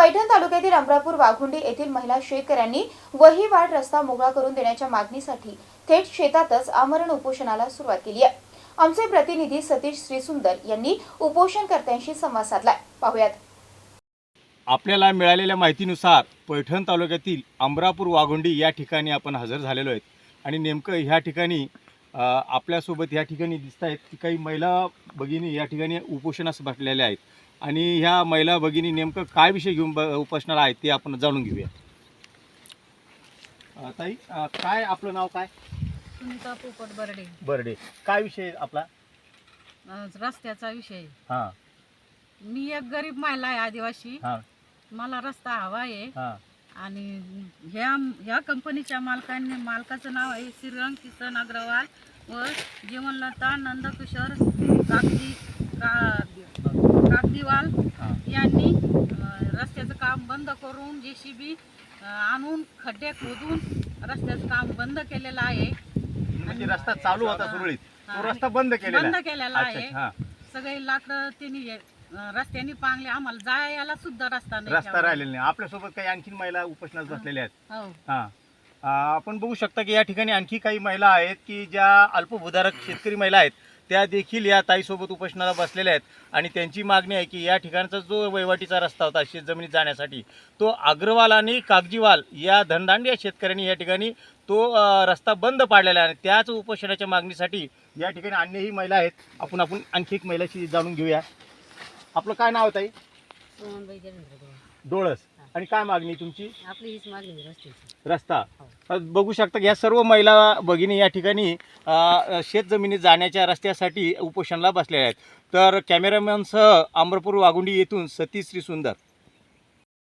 पैठण तालुक्यातील अमरापूर वाघुंडी येथील महिला शेतकऱ्यांनी वहीवाड रस्ता मोकळा करून देण्याच्या मागणीसाठी थेट शेतातच आमरण उपोषणाला सुरुवात केली आहे. आमचे प्रतिनिधी सतीश श्रीसुंदर यांनी उपोषणकर्त्यांशी संवाद साधलाय. पाहुयात. आपल्याला मिळालेल्या माहितीनुसार पैठण तालुक्यातील अमरापूर वाघुंडी या ठिकाणी आपण हजर झालेलो आहेत आणि नेमकं ह्या ठिकाणी आपल्यासोबत या ठिकाणी दिसत आहेत की काही महिला भगिनी या ठिकाणी उपोषणास बसलेल्या आहेत. आणि ह्या महिला भगिनी नेमकं काय विषय घेऊन उपोषणाला आहेत ते आपण जाणून घेऊया. ताई काय आपलं नाव काय? सुनीता पोपट बर्डे. बर्डे. काय विषय आपला? रस्त्याचा विषय. हां. मी एक गरीब महिला आहे आदिवासी. मला रस्ता हवा आहे. हां. आणि ह्या ह्या कंपनीच्या मालकांनी मालकाचं नाव आहे श्रीरंग किसन अग्रवाल व जीवनलता नंदकिशोर कागदी का कागदीवाल यांनी रस्त्याचं काम बंद करून जे सी बी आणून खड्डे खोदून रस्त्याचं काम बंद केलेलं आहे. म्हणजे रस्ता चालू होता सुरळीत. तो आणि रस्ता बंद केलेला बंद. केलेला आहे. हां. सगळे लाकडं त्यांनी रस्त्याने पांगले आम्हाला जायला सुद्धा रस्ता नाही रस्ता. राहिलेला नाही. आपल्यासोबत काही आणखीन महिला उपोषणात बसलेल्या आहेत. हो. हां. आ, आपण बघू शकता की या ठिकाणी आणखी काही महिला आहेत की ज्या अल्पभूधारक शेतकरी महिला आहेत त्या देखील या ताईसोबत उपोषणाला बसलेल्या आहेत. आणि त्यांची मागणी आहे की या ठिकाणचा जो वहिवाटीचा रस्ता होता शेतजमिनीत जाण्यासाठी तो अग्रवाल आणि कागजीवाल या धनदांडी शेतकऱ्यांनी या ठिकाणी तो अ, रस्ता बंद पाडलेला आहे. आणि त्याच उपोषणाच्या मागणीसाठी या ठिकाणी अन्यही महिला आहेत. आपण आपण आणखी एक महिलाशी जाणून घेऊया. आपलं काय नाव आहे ताई? सोमनबाई देवेंद्र देवळे. डोळस. आणि काय मागणी तुमची? आपली हीच मागणी रस्त्याची. रस्ता. हो. बघू शकता की या सर्व महिला भगिनी या ठिकाणी अ, शेतजमिनीत जाण्याच्या रस्त्यासाठी उपोषणाला बसलेल्या आहेत. तर कॅमेरामॅनसह अमरपूर वाघुंडी येथून सतीश श्री सुंदर.